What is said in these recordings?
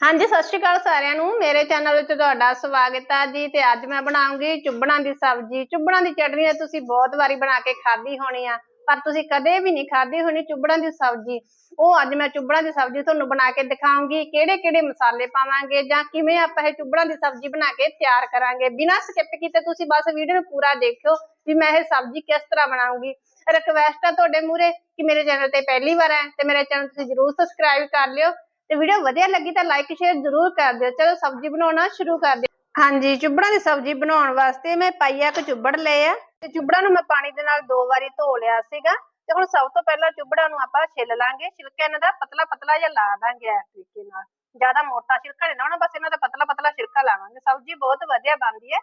ਹਾਂਜੀ, ਸਤਿ ਸ਼੍ਰੀ ਅਕਾਲ ਸਾਰਿਆਂ ਨੂੰ। ਮੇਰੇ ਚੈਨਲ ਵਿੱਚ ਤੁਹਾਡਾ ਸਵਾਗਤ ਹੈ ਜੀ ਤੇ ਅੱਜ ਮੈਂ ਬਣਾਉਂਗੀ ਚੁੱਬੜਾਂ ਦੀ ਸਬਜ਼ੀ। ਚੁੱਬੜਾਂ ਦੀ ਚਟਨੀ ਤਾਂ ਤੁਸੀਂ ਬਹੁਤ ਵਾਰੀ ਬਣਾ ਕੇ ਖਾਧੀ ਹੋਣੀ ਆ, ਪਰ ਤੁਸੀਂ ਕਦੇ ਵੀ ਨਹੀਂ ਖਾਧੀ ਹੋਣੀ ਚੁੱਬੜਾਂ ਦੀ ਸਬਜ਼ੀ। ਉਹ ਅੱਜ ਮੈਂ ਚੁੱਬੜਾਂ ਦੀ ਸਬਜ਼ੀ ਤੁਹਾਨੂੰ ਬਣਾ ਕੇ ਦਿਖਾਉਂਗੀ ਕਿਹੜੇ ਕਿਹੜੇ ਮਸਾਲੇ ਪਾਵਾਂਗੇ ਜਾਂ ਕਿਵੇਂ ਆਪਾਂ ਇਹ ਚੁੱਬੜਾਂ ਦੀ ਸਬਜ਼ੀ ਬਣਾ ਕੇ ਤਿਆਰ ਕਰਾਂਗੇ। ਬਿਨਾਂ ਸਕਿਪ ਕੀਤੇ ਤੁਸੀਂ ਬਸ ਵੀਡੀਓ ਨੂੰ ਪੂਰਾ ਦੇਖਿਓ ਵੀ ਮੈਂ ਇਹ ਸਬਜ਼ੀ ਕਿਸ ਤਰ੍ਹਾਂ ਬਣਾਉਂਗੀ। ਰਿਕਵੈਸਟ ਆ ਤੁਹਾਡੇ ਮੂਰੇ ਕਿ ਮੇਰੇ ਚੈਨਲ ਤੇ ਪਹਿਲੀ ਵਾਰ ਹੈ ਤੇ ਮੇਰੇ ਚੈਨਲ ਤੁਸੀਂ ਜਰੂਰ ਸਬਸਕ੍ਰਾਈਬ ਕਰ ਲਿਓ। ਤੇ ਵੀਡੀਓ ਵਧੀਆ ਲੱਗੀ ਤਾਂ ਲਾਈਕ ਸ਼ੇਅਰ ਜ਼ਰੂਰ ਕਰ ਦਿਓ। ਚਲੋ ਸਬਜ਼ੀ ਬਣਾਉਣਾ ਸ਼ੁਰੂ ਕਰਦੇ ਹਾਂ। ਹਾਂਜੀ ਚੁੱਬੜਾਂ ਦੀ ਸਬਜ਼ੀ ਬਣਾਉਣ ਵਾਸਤੇ ਮੈਂ ਪਾਈਆ ਕੁ ਚੁੱਬੜ ਲਏ ਆ। ਤੇ ਚੁੱਬੜਾਂ ਨੂੰ ਮੈਂ ਪਾਣੀ ਦੇ ਨਾਲ ਦੋ ਵਾਰੀ ਧੋ ਲਿਆ ਸੀਗਾ। ਤੇ ਹੁਣ ਸਭ ਤੋਂ ਪਹਿਲਾਂ ਚੁੱਬੜਾਂ ਨੂੰ ਆਪਾਂ ਛਿੱਲ ਲਾਂਗੇ। ਛਿਲਕਾ ਇਹਨਾਂ ਦਾ ਪਤਲਾ ਪਤਲਾ ਜਿਹਾ ਲਾ ਦਾਂਗੇ ਇਸ ਤਰੀਕੇ ਨਾਲ। ਜ਼ਿਆਦਾ ਮੋਟਾ ਛਿਲਕਾ ਨਹੀਂ ਲਾਉਣਾ, ਬਸ ਇਹਨਾਂ ਦਾ ਪਤਲਾ ਪਤਲਾ ਛਿਲਕਾ ਲਾਵਾਂਗੇ। ਸਬਜ਼ੀ ਬਹੁਤ ਵਧੀਆ ਬਣਦੀ ਹੈ।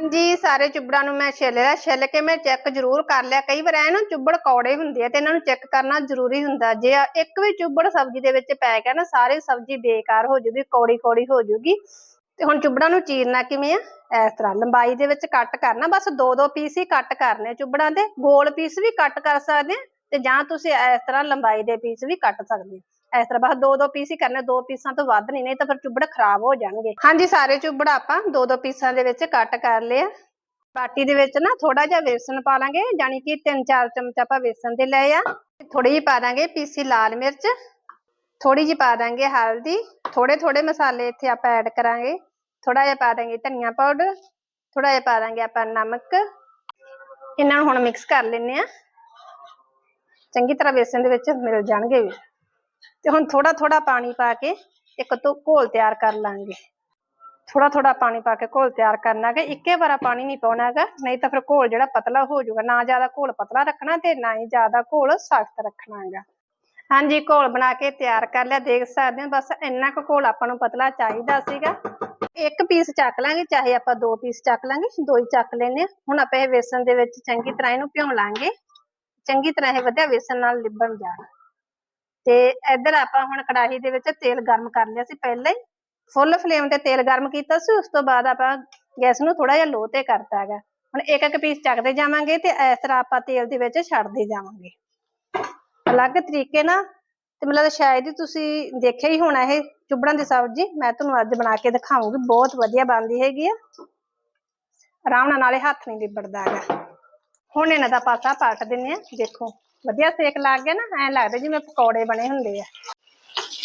ਹਾਂਜੀ, ਸਾਰੇ ਚੁੱਬੜਾਂ ਨੂੰ ਮੈਂ ਛਿੱਲ ਲਿਆ, ਛਿੱਲ ਕੇ ਮੈਂ ਚੈੱਕ ਜ਼ਰੂਰ ਕਰ ਲਿਆ। ਕਈ ਵਾਰ ਐ ਨਾ ਚੁੱਬੜ ਕੌੜੇ ਹੁੰਦੇ ਆ ਤੇ ਇਹਨਾਂ ਨੂੰ ਚੈੱਕ ਕਰਨਾ ਜ਼ਰੂਰੀ ਹੁੰਦਾ। ਜੇ ਇੱਕ ਵੀ ਚੁੱਬੜ ਸਬਜ਼ੀ ਦੇ ਵਿੱਚ ਪੈ ਗਿਆ ਨਾ, ਸਾਰੀ ਸਬਜ਼ੀ ਬੇਕਾਰ ਹੋ ਜੂਗੀ ਕੌੜੀ ਕੌੜੀ ਹੋ ਜੂਗੀ। ਤੇ ਹੁਣ ਚੁੱਬੜਾਂ ਨੂੰ ਚੀਰਨਾ ਕਿਵੇਂ ਆ? ਇਸ ਤਰ੍ਹਾਂ ਲੰਬਾਈ ਦੇ ਵਿੱਚ ਕੱਟ ਕਰਨਾ, ਬਸ ਦੋ ਦੋ ਪੀਸ ਹੀ ਕੱਟ ਕਰਨੇ ਚੁੱਬੜਾਂ ਦੇ। ਗੋਲ ਪੀਸ ਵੀ ਕੱਟ ਕਰ ਸਕਦੇ ਆ ਤੇ ਜਾਂ ਤੁਸੀਂ ਇਸ ਤਰ੍ਹਾਂ ਲੰਬਾਈ ਦੇ ਪੀਸ ਵੀ ਕੱਟ ਸਕਦੇ ਆ। ਇਸ ਤਰ੍ਹਾਂ ਬਸ ਦੋ ਦੋ ਪੀਸ ਹੀ ਕਰਨੇ, ਦੋ ਪੀਸਾਂ ਤੋਂ ਵੱਧ ਨਹੀਂ ਨਹੀਂ ਤਾਂ ਫਿਰ ਚੁੱਬੜ ਖਰਾਬ ਹੋ ਜਾਣਗੇ। ਹਾਂਜੀ, ਸਾਰੇ ਚੁੱਬੜ ਆਪਾਂ ਦੋ ਦੋ ਪੀਸਾਂ ਦੇ ਵਿੱਚ ਕੱਟ ਕਰ ਲਏ ਆ। ਬਾਟੀ ਦੇ ਵਿੱਚ ਨਾ ਥੋੜਾ ਜਿਹਾ ਵੇਸਣ ਪਾ ਲਾਂਗੇ ਯਾਨੀ ਕਿ 3-4 ਚਮਚ ਆਪਾਂ ਵੇਸਣ ਦੇ ਲਏ ਆ। ਥੋੜੀ ਜਿਹੀ ਪਾ ਦਾਂਗੇ ਪੀਸੀ ਲਾਲ ਮਿਰਚ। ਥੋੜੀ ਜਿਹੀ ਪਾ ਦਾਂਗੇ ਹਲਦੀ। ਥੋੜੇ ਥੋੜੇ ਮਸਾਲੇ ਇੱਥੇ ਆਪਾਂ ਐਡ ਕਰਾਂਗੇ। ਥੋੜਾ ਜਿਹਾ ਪਾ ਦਾਂਗੇ ਧਨੀਆ ਪਾਊਡਰ। ਥੋੜਾ ਜਿਹਾ ਪਾ ਦਾਂਗੇ ਆਪਾਂ ਨਮਕ। ਇਹਨਾਂ ਨੂੰ ਹੁਣ ਮਿਕਸ ਕਰ ਲੈਣੇ ਆ। ਚੰਗੀ ਤਰ੍ਹਾਂ ਵੇਸਣ ਦੇ ਵਿੱਚ ਮਿਲ ਜਾਣਗੇ ਵੀ। ਤੇ ਹੁਣ ਥੋੜਾ ਥੋੜਾ ਪਾਣੀ ਪਾ ਕੇ ਇੱਕ ਤੋਂ ਘੋਲ ਤਿਆਰ ਕਰ ਲਾਂਗੇ। ਥੋੜਾ ਥੋੜਾ ਪਾਣੀ ਪਾ ਕੇ ਘੋਲ ਤਿਆਰ ਕਰਨਾ ਹੈਗਾ। ਇੱਕੇ ਵਾਰਾ ਪਾਣੀ ਨਹੀਂ ਪਾਉਣਾ ਹੈਗਾ, ਨਹੀਂ ਤਾਂ ਫਿਰ ਘੋਲ ਜਿਹੜਾ ਪਤਲਾ ਹੋ ਜਾਊਗਾ। ਨਾ ਜ਼ਿਆਦਾ ਘੋਲ ਪਤਲਾ ਰੱਖਣਾ ਤੇ ਨਾ ਹੀ ਜ਼ਿਆਦਾ ਘੋਲ ਸਖਤ ਰੱਖਣਾ ਹੈਗਾ। ਹਾਂਜੀ, ਘੋਲ ਬਣਾ ਕੇ ਤਿਆਰ ਕਰ ਲਿਆ, ਦੇਖ ਸਕਦੇ ਹੋ। ਬਸ ਇੰਨਾ ਕੁ ਘੋਲ ਆਪਾਂ ਨੂੰ ਪਤਲਾ ਚਾਹੀਦਾ ਸੀਗਾ। ਇੱਕ ਪੀਸ ਚੱਕ ਲਾਂਗੇ, ਚਾਹੇ ਆਪਾਂ ਦੋ ਪੀਸ ਚੱਕ ਲਾਂਗੇ, ਦੋ ਹੀ ਚੱਕ ਲੈਨੇ ਆ ਹੁਣ ਆਪਾਂ ਇਹ ਵੇਸਣ ਦੇ ਵਿੱਚ ਚੰਗੀ ਤਰ੍ਹਾਂ ਇਹਨੂੰ ਭਿਉਂ ਲਾਂਗੇ। ਚੰਗੀ ਤਰ੍ਹਾਂ ਇਹ ਵਧੀਆ ਵੇਸਣ ਨਾਲ ਲਿਬੜ ਜਾਣ। ਤੇ ਇੱਧਰ ਆਪਾਂ ਹੁਣ ਕੜਾਹੀ ਦੇ ਵਿੱਚ ਤੇਲ ਗਰਮ ਕਰ ਲਿਆ ਸੀ ਪਹਿਲਾਂ ਹੀ। ਫੁੱਲ ਫਲੇਮ ਤੇ ਤੇਲ ਗਰਮ ਕੀਤਾ ਸੀ, ਉਸ ਤੋਂ ਬਾਅਦ ਆਪਾਂ ਗੈਸ ਨੂੰ ਥੋੜਾ ਜਿਹਾ ਲੋ ਤੇ ਕਰਤਾ ਹੈਗਾ। ਹੁਣ ਇੱਕ ਇੱਕ ਪੀਸ ਚੱਕਦੇ ਜਾਵਾਂਗੇ ਤੇ ਇਸ ਤਰ੍ਹਾਂ ਆਪਾਂ ਤੇਲ ਦੇ ਵਿੱਚ ਛੱਡਦੇ ਜਾਵਾਂਗੇ। ਅਲੱਗ ਤਰੀਕੇ ਨਾਲ ਤੇ ਮੈਨੂੰ ਲੱਗਦਾ ਸ਼ਾਇਦ ਹੀ ਤੁਸੀਂ ਦੇਖਿਆ ਹੀ ਹੋਣਾ ਇਹ ਚੁੱਬੜਾਂ ਦੀ ਸਬਜ਼ੀ। ਮੈਂ ਤੁਹਾਨੂੰ ਅੱਜ ਬਣਾ ਕੇ ਦਿਖਾਉਂਗੀ, ਬਹੁਤ ਵਧੀਆ ਬਣਦੀ ਹੈਗੀ ਆ। ਆਰਾਮ ਨਾਲ ਨਾਲੇ ਹੱਥ ਨਹੀਂ ਲਿਬੜਦਾ ਹੈਗਾ। ਹੁਣ ਇਹਨਾਂ ਦਾ ਪਾਸਾ ਪਲਟ ਦਿੰਨੇ ਆ ਦੇਖੋ। ਵਧੀਆ ਸੇਕ ਲੱਗ ਗਿਆ ਨਾ, ਐਂ ਲੱਗਦਾ ਜਿਵੇਂ ਪਕੌੜੇ ਬਣੇ ਹੁੰਦੇ ਆ।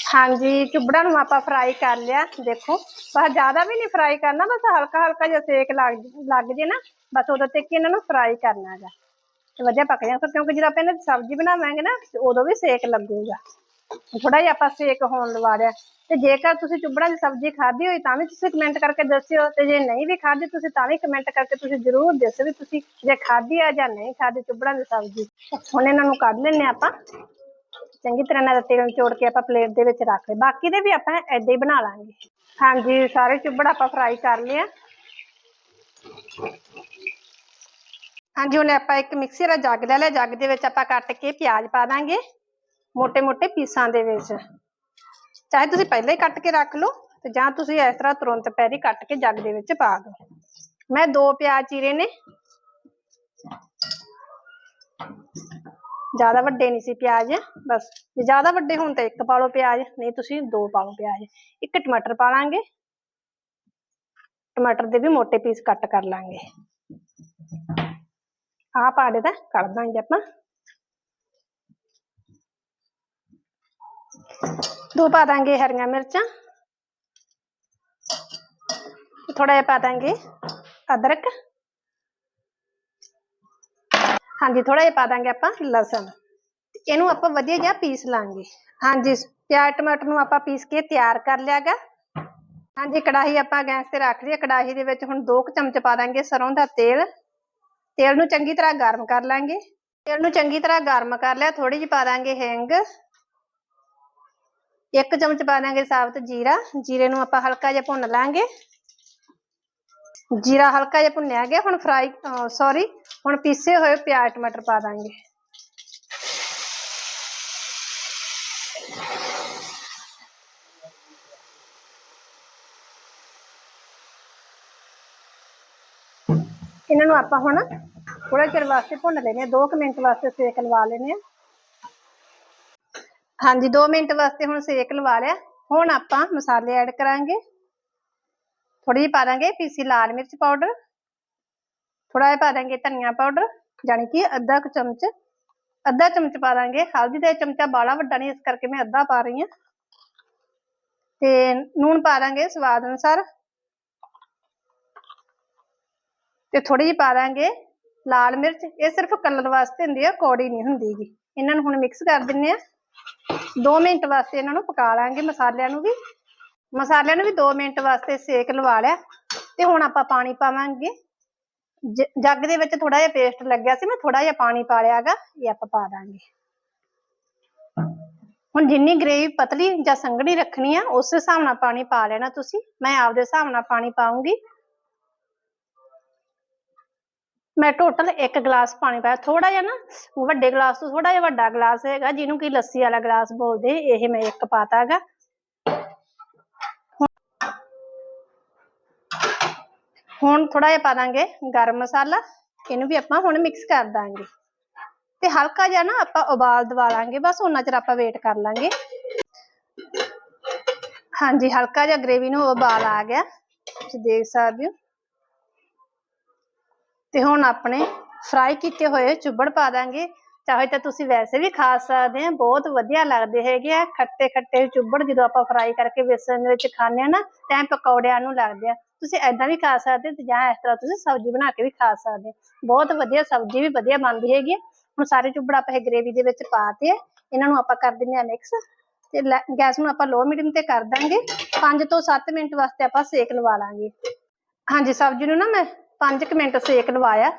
ਹਾਂਜੀ ਚੁੱਬੜਾਂ ਨੂੰ ਆਪਾਂ ਫਰਾਈ ਕਰ ਲਿਆ, ਦੇਖੋ। ਬਸ ਜ਼ਿਆਦਾ ਵੀ ਨਹੀਂ ਫਰਾਈ ਕਰਨਾ, ਬਸ ਹਲਕਾ ਹਲਕਾ ਜਿਹਾ ਸੇਕ ਲੱਗ ਲੱਗ ਜੇ ਨਾ, ਬਸ ਉਦੋਂ ਤੱਕ ਹੀ ਇਹਨਾਂ ਨੂੰ ਫਰਾਈ ਕਰਨਾ ਹੈਗਾ। ਤੇ ਵਧੀਆ ਪੱਕ ਜਾਣ, ਕਿਉਂਕਿ ਜਦੋਂ ਆਪਾਂ ਇਹਨਾਂ ਦੀ ਸਬਜ਼ੀ ਬਣਾਵਾਂਗੇ ਨਾ, ਉਦੋਂ ਵੀ ਸੇਕ ਲੱਗੂਗਾ। ਥੋੜਾ ਜਿਹਾ ਆਪਾਂ ਸੇਕ ਹੋਣ ਲਵਾ ਲਿਆ ਤੇ ਜੇਕਰ ਤੁਸੀਂ ਚੁੱਬੜਾਂ ਦੀ ਸਬਜ਼ੀ ਖਾਧੀ ਹੋਈ ਤਾਂ ਵੀ ਤੁਸੀਂ ਕਮੈਂਟ ਕਰਕੇ ਦੱਸਿਓ। ਤੇ ਜੇ ਨਹੀਂ ਵੀ ਖਾਧੀ ਤੁਸੀਂ ਤਾਂ ਵੀ ਕਮੈਂਟ ਕਰਕੇ ਤੁਸੀਂ ਜ਼ਰੂਰ ਦੱਸਿਓ ਵੀ ਤੁਸੀਂ ਜੇ ਖਾਧੀ ਆ ਜਾਂ ਨਹੀਂ ਖਾਧੀ ਚੁੱਬੜਾਂ ਦੀ ਸਬਜ਼ੀ। ਹੁਣ ਇਹਨਾਂ ਨੂੰ ਕੱਢ ਲੈਣੇ ਆਪਾਂ। ਚੰਗੀ ਤਰ੍ਹਾਂ ਨਾਲ ਤੇਲ ਨਿਚੋੜ ਕੇ ਆਪਾਂ ਪਲੇਟ ਦੇ ਵਿੱਚ ਰੱਖ ਲਏ। ਬਾਕੀ ਦੇ ਵੀ ਆਪਾਂ ਏਦਾਂ ਹੀ ਬਣਾ ਲਾਂਗੇ। ਹਾਂਜੀ, ਸਾਰੇ ਚੁੱਬੜ ਆਪਾਂ ਫਰਾਈ ਕਰ ਲਏ ਆ। ਹਾਂਜੀ, ਹੁਣ ਆਪਾਂ ਇੱਕ ਮਿਕਸੀ ਦਾ ਜੱਗ ਲੈ ਲਿਆ ਜੱਗ ਦੇ ਵਿੱਚ ਆਪਾਂ ਕੱਟ ਕੇ ਪਿਆਜ਼ ਪਾ ਦਾਂਗੇ। मोटे मोटे पीसा दे चाहे तुम पहले ही कट के रख लो तो जी इस तरह तुरंत पैर कट के जग दे पा दो मैं दो प्याज चीरे ने ज़्यादा व्डे नहीं प्याज बस जो ज़्यादा व्डे होने एक पा लो प्याज नहीं तुम दो पालो प्याज एक टमाटर पा लागे टमाटर के भी मोटे पीस कट कर लागे आ पा देता कर देंगे अपना ਦੋ ਪਾ ਦਾਂਗੇ ਹਰੀਆਂ ਮਿਰਚਾਂ ਥੋੜਾ ਜਿਹਾ ਪਾ ਦਾਂਗੇ ਅਦਰਕ ਹਾਂਜੀ ਥੋੜਾ ਜਿਹਾ ਪਾ ਦਾਂਗੇ ਆਪਾਂ ਲਸਣ ਇਹਨੂੰ ਆਪਾਂ ਵਧੀਆ ਜਿਹਾ ਪੀਸ ਲਾਂਗੇ ਹਾਂਜੀ ਪਿਆਜ਼ ਟਮਾਟਰ ਨੂੰ ਆਪਾਂ ਪੀਸ ਕੇ ਤਿਆਰ ਕਰ ਲਿਆਗਾ ਹਾਂਜੀ ਕੜਾਹੀ ਆਪਾਂ ਗੈਸ ਤੇ ਰੱਖ ਲਈ ਕੜਾਹੀ ਦੇ ਵਿੱਚ ਹੁਣ 2 ਚਮਚ ਪਾ ਦਾਂਗੇ ਸਰੋਂ ਦਾ ਤੇਲ ਤੇਲ ਨੂੰ ਚੰਗੀ ਤਰ੍ਹਾਂ ਗਰਮ ਕਰ ਲਾਂਗੇ ਤੇਲ ਨੂੰ ਚੰਗੀ ਤਰ੍ਹਾਂ ਗਰਮ ਕਰ ਲਿਆ ਥੋੜੀ ਜਿਹੀ ਪਾ ਦਾਂਗੇ ਹਿੰਗ ਇੱਕ ਚਮਚ ਪਾ ਦਾਂਗੇ ਸਾਬਤ ਜੀਰਾ। ਜੀਰੇ ਨੂੰ ਆਪਾਂ ਹਲਕਾ ਜਿਹਾ ਭੁੰਨ ਲਾਂਗੇ। ਜੀਰਾ ਹਲਕਾ ਜਿਹਾ ਭੁੰਨਿਆ ਗਿਆ। ਹੁਣ ਫਰਾਈ ਸੌਰੀ ਹੁਣ ਪੀਸੇ ਹੋਏ ਪਿਆਜ਼, ਟਮਾਟਰ ਪਾ ਦਾਂਗੇ। ਇਹਨਾਂ ਨੂੰ ਆਪਾਂ ਹੁਣ ਥੋੜਾ ਚਿਰ ਵਾਸਤੇ ਭੁੰਨ ਲੈਣੇ ਆ 2 ਮਿੰਟ ਵਾਸਤੇ ਸੇਕ ਲਵਾ ਲੈਣੇ ਆ ਹਾਂਜੀ 2 ਮਿੰਟ ਵਾਸਤੇ ਹੁਣ ਸੇਕ ਲਵਾ ਲਿਆ। ਹੁਣ ਆਪਾਂ ਮਸਾਲੇ ਐਡ ਕਰਾਂਗੇ। ਥੋੜੀ ਜਿਹੀ ਪਾ ਦਾਂਗੇ ਪੀਸੀ ਲਾਲ ਮਿਰਚ ਪਾਊਡਰ। ਥੋੜਾ ਜਿਹਾ ਪਾ ਦਾਂਗੇ ਧਨੀਆ ਪਾਊਡਰ ਯਾਨੀ ਕਿ ਅੱਧਾ ਕੁ ਚਮਚ। ਅੱਧਾ ਚਮਚ ਪਾ ਦਾਂਗੇ ਹਲਦੀ ਦਾ ਚਮਚਾ ਬਾਲਾ ਵੱਡਾ ਨਹੀਂ, ਇਸ ਕਰਕੇ ਮੈਂ ਅੱਧਾ ਪਾ ਰਹੀ ਹਾਂ। ਤੇ ਨੂਣ ਪਾ ਦਾਂਗੇ ਸਵਾਦ ਅਨੁਸਾਰ। ਤੇ ਥੋੜੀ ਜਿਹੀ ਪਾ ਦਾਂਗੇ ਲਾਲ ਮਿਰਚ। ਇਹ ਸਿਰਫ ਕਲਰ ਵਾਸਤੇ ਹੁੰਦੀ ਹੈ ਕੌੜੀ ਨਹੀਂ ਹੁੰਦੀਗੀ। ਇਹਨਾਂ ਨੂੰ ਹੁਣ ਮਿਕਸ ਕਰ ਦਿੰਨੇ ਆ। 2 ਮਿੰਟ ਵਾਸਤੇ ਇਹਨਾਂ ਨੂੰ ਪਕਾ ਲਾਂਗੇ ਮਸਾਲਿਆਂ ਨੂੰ ਵੀ। ਮਸਾਲਿਆਂ ਨੂੰ ਵੀ 2 ਮਿੰਟ ਵਾਸਤੇ ਸੇਕ ਲਵਾ ਲਿਆ। ਤੇ ਹੁਣ ਆਪਾਂ ਪਾਣੀ ਪਾਵਾਂਗੇ। ਜ- ਜੱਗ ਦੇ ਵਿੱਚ ਥੋੜਾ ਜਿਹਾ ਪੇਸਟ ਲੱਗਿਆ ਸੀ, ਮੈਂ ਥੋੜਾ ਜਿਹਾ ਪਾਣੀ ਪਾ ਲਿਆਗਾ ਇਹ ਆਪਾਂ ਪਾ ਦਾਂਗੇ। ਹੁਣ ਜਿੰਨੀ ਗ੍ਰੇਵੀ ਪਤਲੀ ਜਾਂ ਸੰਘਣੀ ਰੱਖਣੀ ਆ, ਉਸ ਹਿਸਾਬ ਨਾਲ ਪਾਣੀ ਪਾ ਲੈਣਾ ਤੁਸੀਂ। ਮੈਂ ਆਪਦੇ ਹਿਸਾਬ ਨਾਲ ਪਾਣੀ ਪਾਉਂਗੀ। ਮੈਂ ਟੋਟਲ 1 ਗਲਾਸ ਪਾਣੀ ਪਾਇਆ। ਥੋੜਾ ਜਿਹਾ ਨਾ ਵੱਡੇ ਗਲਾਸ ਤੋਂ ਥੋੜਾ ਜਿਹਾ ਵੱਡਾ ਗਲਾਸ ਹੈਗਾ, ਜਿਹਨੂੰ ਕਿ ਲੱਸੀ ਵਾਲਾ ਗਲਾਸ ਬੋਲਦੇ ਇਹ ਮੈਂ ਇੱਕ ਪਾਤਾ ਹੈਗਾ। ਹੁਣ ਥੋੜਾ ਜਿਹਾ ਪਾ ਦਾਂਗੇ ਗਰਮ ਮਸਾਲਾ, ਇਹਨੂੰ ਵੀ ਆਪਾਂ ਹੁਣ ਮਿਕਸ ਕਰ ਦਾਂਗੇ। ਤੇ ਹਲਕਾ ਜਿਹਾ ਨਾ ਆਪਾਂ ਉਬਾਲ ਦਵਾ ਲਾਂਗੇ, ਬਸ ਉਹਨਾਂ ਚਿਰ ਆਪਾਂ ਵੇਟ ਕਰ ਲਾਂਗੇ। ਹਾਂਜੀ, ਹਲਕਾ ਜਿਹਾ ਗ੍ਰੇਵੀ ਨੂੰ ਉਬਾਲ ਆ ਗਿਆ, ਤੁਸੀਂ ਦੇਖ ਸਕਦੇ ਹੋ। ਤੇ ਹੁਣ ਆਪਣੇ ਫਰਾਈ ਕੀਤੇ ਹੋਏ ਚੁੱਬੜ ਪਾ ਦਾਂਗੇ। ਚਾਹੇ ਤਾਂ ਤੁਸੀਂ ਵੈਸੇ ਵੀ ਖਾ ਸਕਦੇ ਆ, ਬਹੁਤ ਵਧੀਆ ਲੱਗਦੇ ਹੈਗੇ ਆ। ਖੱਟੇ ਖੱਟੇ ਚੁੱਬੜ ਜਦੋਂ ਆਪਾਂ ਫਰਾਈ ਕਰਕੇ ਬੇਸਨ ਦੇ ਵਿੱਚ ਖਾਂਦੇ ਆ ਨਾ, ਤਾਂ ਪਕੌੜਿਆਂ ਨੂੰ ਲੱਗਦੇ ਆ। ਤੁਸੀਂ ਐਦਾਂ ਵੀ ਖਾ ਸਕਦੇ ਤੇ ਜਾਂ ਇਸ ਤਰ੍ਹਾਂ ਤੁਸੀਂ ਸਬਜ਼ੀ ਬਣਾ ਕੇ ਵੀ ਖਾ ਸਕਦੇ ਬਹੁਤ ਵਧੀਆ ਸਬਜ਼ੀ ਵੀ ਵਧੀਆ ਬਣਦੀ ਹੈਗੀ ਆ। ਹੁਣ ਸਾਰੇ ਚੁੱਬੜ ਆਪਾਂ ਇਹ ਗ੍ਰੇਵੀ ਦੇ ਵਿੱਚ ਪਾਤੇ ਆ ਇਹਨਾਂ ਨੂੰ ਆਪਾਂ ਕਰ ਦਿੰਦੇ ਆ ਮਿਕਸ ਤੇ ਗੈਸ ਨੂੰ ਆਪਾਂ ਲੋ ਮੀਡੀਅਮ ਤੇ ਕਰ ਦਾਂਗੇ। 5 ਤੋਂ 7 ਮਿੰਟ ਵਾਸਤੇ ਆਪਾਂ ਸੇਕ ਲਵਾ ਲਾਂਗੇ। ਹਾਂਜੀ, ਸਬਜ਼ੀ ਨੂੰ ਨਾ ਮੈਂ 5 ਮਿੰਟ ਸੇਕ ਲਵਾਇਆ।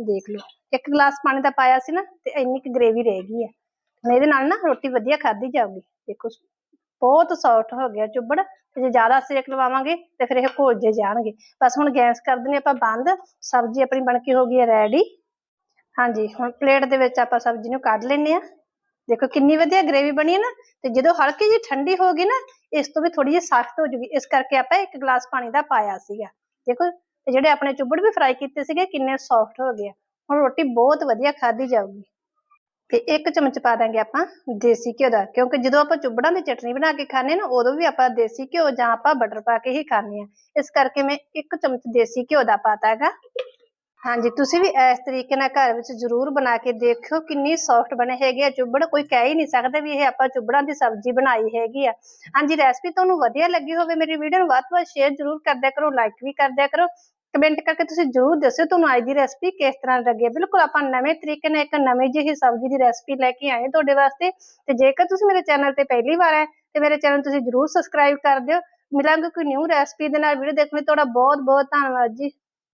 ਦੇਖ ਲਓ, ਇੱਕ ਗਲਾਸ ਪਾਣੀ ਦਾ ਪਾਇਆ ਸੀ ਨਾ, ਤੇ ਇੰਨੀ ਕੁ ਗ੍ਰੇਵੀ ਰਹਿ ਗਈ ਹੈ। ਹੁਣ ਇਹਦੇ ਨਾਲ ਨਾ ਰੋਟੀ ਵਧੀਆ ਖਾਧੀ ਜਾਊਗੀ। ਦੇਖੋ, ਬਹੁਤ ਸੌਫਟ ਹੋ ਗਿਆ ਚੁੱਬੜ ਤੇ ਜੇ ਜ਼ਿਆਦਾ ਸੇਕ ਲਵਾਵਾਂਗੇ, ਤੇ ਫਿਰ ਇਹ ਘੁਲ ਜੇ ਜਾਣਗੇ। ਬਸ ਹੁਣ ਗੈਸ ਕਰ ਦਿੰਦੇ ਆਪਾਂ ਬੰਦ। ਸਬਜ਼ੀ ਆਪਣੀ ਬਣ ਕੇ ਹੋ ਗਈ ਹੈ ਰੈਡੀ ਹਾਂਜੀ, ਹੁਣ ਪਲੇਟ ਦੇ ਵਿੱਚ ਆਪਾਂ ਸਬਜ਼ੀ ਨੂੰ ਕੱਢ ਲੈਨੇ ਆ ਦੇਖੋ, ਕਿੰਨੀ ਵਧੀਆ ਗ੍ਰੇਵੀ ਬਣੀ ਹੈ ਨਾ। ਤੇ ਜਦੋਂ ਹਲਕੀ ਜਿਹੀ ਠੰਡੀ ਹੋ ਗਈ ਨਾ, ਇਸ ਤੋਂ ਵੀ ਥੋੜੀ ਜਿਹੀ ਸਖਤ ਹੋ ਜੂਗੀ। ਇਸ ਕਰਕੇ ਆਪਾਂ ਇੱਕ ਗਲਾਸ ਪਾਣੀ ਦਾ ਪਾਇਆ ਸੀਗਾ। ਦੇਖੋ ਤੇ ਜਿਹੜੇ ਆਪਣੇ ਚੁੱਬੜ ਵੀ ਫਰਾਈ ਕੀਤੇ ਸੀਗੇ, ਕਿੰਨੇ ਸੌਫਟ ਹੋ ਗਏ ਹੁਣ ਰੋਟੀ ਬਹੁਤ ਵਧੀਆ ਖਾਧੀ ਜਾਊਗੀ। ਤੇ ਇੱਕ ਚਮਚ ਪਾ ਦਾਂਗੇ ਆਪਾਂ ਦੇਸੀ ਘਿਓ ਦਾ, ਕਿਉਂਕਿ ਜਦੋਂ ਆਪਾਂ ਚੁੱਬੜਾਂ ਦੀ ਚਟਨੀ ਬਣਾ ਕੇ ਖਾਂਦੇ ਨਾ, ਉਦੋਂ ਵੀ ਆਪਾਂ ਦੇਸੀ ਘਿਓ ਜਾਂ ਆਪਾਂ ਬਟਰ ਪਾ ਕੇ ਹੀ ਖਾਂਦੇ ਆ ਇਸ ਕਰਕੇ ਮੈਂ ਇੱਕ ਚਮਚ ਦੇਸੀ ਘਿਓ ਦਾ ਪਾਤਾ ਹੈਗਾ ਹਾਂਜੀ, ਤੁਸੀਂ ਵੀ ਇਸ ਤਰੀਕੇ ਨਾਲ ਘਰ ਵਿੱਚ ਜ਼ਰੂਰ ਬਣਾ ਕੇ ਦੇਖਿਓ ਕਿੰਨੀ ਸੌਫਟ ਬਣੇ ਹੈਗੇ ਆ ਚੁੱਬੜ ਕੋਈ ਕਹਿ ਹੀ ਨਹੀਂ ਸਕਦਾ ਵੀ ਇਹ ਆਪਾਂ ਚੁੱਬੜਾਂ ਦੀ ਸਬਜ਼ੀ ਬਣਾਈ ਹੈਗੀ ਆ। ਹਾਂਜੀ ਰੈਸਪੀ ਤੁਹਾਨੂੰ ਵਧੀਆ ਲੱਗੀ ਹੋਵੇ ਮੇਰੀ ਵੀਡੀਓ ਨੂੰ ਵੱਧ ਤੋਂ ਵੱਧ ਸ਼ੇਅਰ ਜ਼ਰੂਰ ਕਰਦਿਆ ਕਰੋ ਲਾਈਕ ਵੀ ਕਰਦਿਆ ਕਰੋ। ਕਮੈਂਟ ਕਰਕੇ ਤੁਸੀਂ ਜ਼ਰੂਰ ਦੱਸਿਓ ਤੁਹਾਨੂੰ ਅੱਜ ਦੀ ਰੈਸਪੀ ਕਿਸ ਤਰ੍ਹਾਂ ਲੱਗੀ ਹੈ। ਬਿਲਕੁਲ ਆਪਾਂ ਨਵੇਂ ਤਰੀਕੇ ਨਾਲ ਇੱਕ ਨਵੀਂ ਜਿਹੀ ਸਬਜ਼ੀ ਦੀ ਰੈਸਪੀ ਲੈ ਕੇ ਆਏ ਤੁਹਾਡੇ ਵਾਸਤੇ। ਤੇ ਜੇਕਰ ਤੁਸੀਂ ਮੇਰੇ ਚੈਨਲ ਤੇ ਪਹਿਲੀ ਵਾਰ ਆਏ ਤੇ ਮੇਰੇ ਚੈਨਲ ਤੁਸੀਂ ਜ਼ਰੂਰ ਸਬਸਕ੍ਰਾਈਬ ਕਰ ਦਿਓ। ਮਿਲਾਂਗੇ ਕੋਈ ਨਿਊ ਰੈਸਪੀ ਦੇ ਨਾਲ ਵੀਡੀਓ ਦੇਖਣ ਲਈ। ਤੁਹਾਡਾ ਬਹੁਤ ਬਹੁਤ ਧੰਨਵਾਦ ਜੀ।